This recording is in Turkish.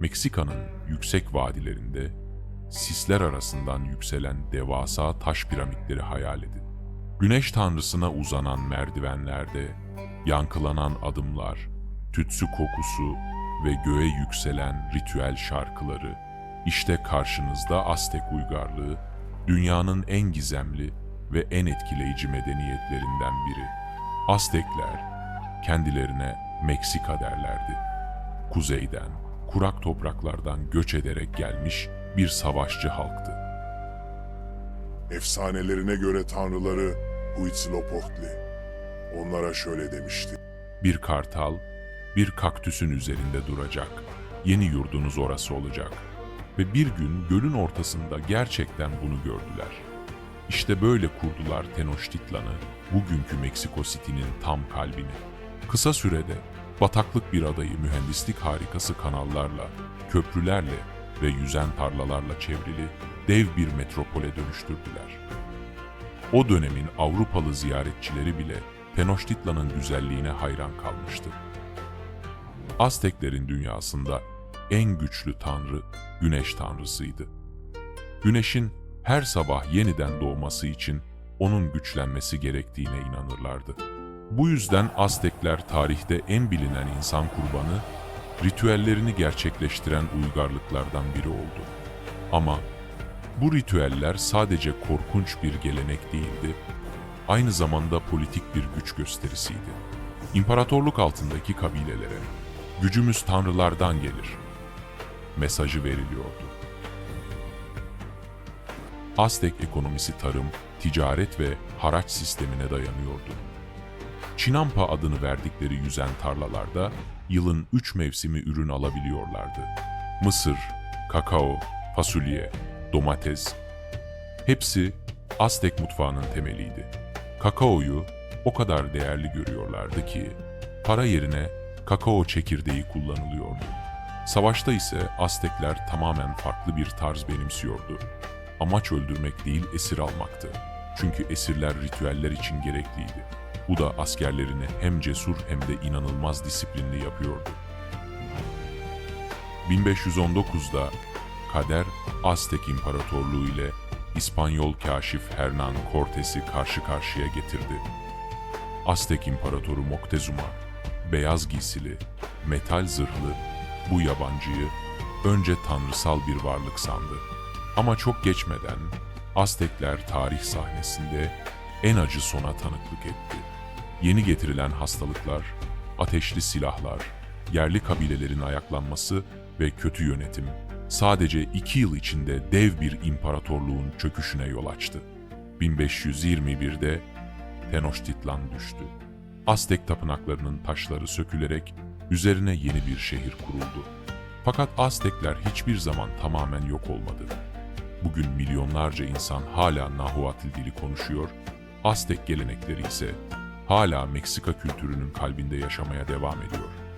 Meksika'nın yüksek vadilerinde sisler arasından yükselen devasa taş piramitleri hayal edin. Güneş tanrısına uzanan merdivenlerde yankılanan adımlar, tütsü kokusu ve göğe yükselen ritüel şarkıları, işte karşınızda Aztek uygarlığı, dünyanın en gizemli ve en etkileyici medeniyetlerinden biri. Aztekler kendilerine Meksika derlerdi. Kuzeyden, kurak topraklardan göç ederek gelmiş bir savaşçı halktı. Efsanelerine göre tanrıları Huitzilopochtli. Onlara şöyle demişti. Bir kartal, bir kaktüsün üzerinde duracak. Yeni yurdunuz orası olacak. Ve bir gün gölün ortasında gerçekten bunu gördüler. İşte böyle kurdular Tenochtitlan'ı, bugünkü Meksiko City'nin tam kalbini. Kısa sürede bataklık bir adayı mühendislik harikası kanallarla, köprülerle ve yüzen tarlalarla çevrili dev bir metropole dönüştürdüler. O dönemin Avrupalı ziyaretçileri bile Tenochtitlan'ın güzelliğine hayran kalmıştı. Azteklerin dünyasında en güçlü tanrı güneş tanrısıydı. Güneşin her sabah yeniden doğması için onun güçlenmesi gerektiğine inanırlardı. Bu yüzden Aztekler tarihte en bilinen insan kurbanı, ritüellerini gerçekleştiren uygarlıklardan biri oldu. Ama bu ritüeller sadece korkunç bir gelenek değildi, aynı zamanda politik bir güç gösterisiydi. İmparatorluk altındaki kabilelere, gücümüz tanrılardan gelir mesajı veriliyordu. Aztek ekonomisi tarım, ticaret ve haraç sistemine dayanıyordu. Çinampa adını verdikleri yüzen tarlalarda yılın üç mevsimi ürün alabiliyorlardı. Mısır, kakao, fasulye, domates, hepsi Aztek mutfağının temeliydi. Kakaoyu o kadar değerli görüyorlardı ki para yerine kakao çekirdeği kullanılıyordu. Savaşta ise Aztekler tamamen farklı bir tarz benimsiyordu. Amaç öldürmek değil esir almaktı. Çünkü esirler ritüeller için gerekliydi. Bu da askerlerini hem cesur hem de inanılmaz disiplinli yapıyordu. 1519'da kader Aztek İmparatorluğu ile İspanyol kaşif Hernán Cortes'i karşı karşıya getirdi. Aztek İmparatoru Moctezuma, beyaz giysili, metal zırhlı bu yabancıyı önce tanrısal bir varlık sandı. Ama çok geçmeden Aztekler tarih sahnesinde en acı sona tanıklık etti. Yeni getirilen hastalıklar, ateşli silahlar, yerli kabilelerin ayaklanması ve kötü yönetim sadece iki yıl içinde dev bir imparatorluğun çöküşüne yol açtı. 1521'de Tenochtitlan düştü. Aztek tapınaklarının taşları sökülerek üzerine yeni bir şehir kuruldu. Fakat Aztekler hiçbir zaman tamamen yok olmadı. Bugün milyonlarca insan hala Nahuatl dili konuşuyor, Aztek gelenekleri ise hala Meksika kültürünün kalbinde yaşamaya devam ediyor.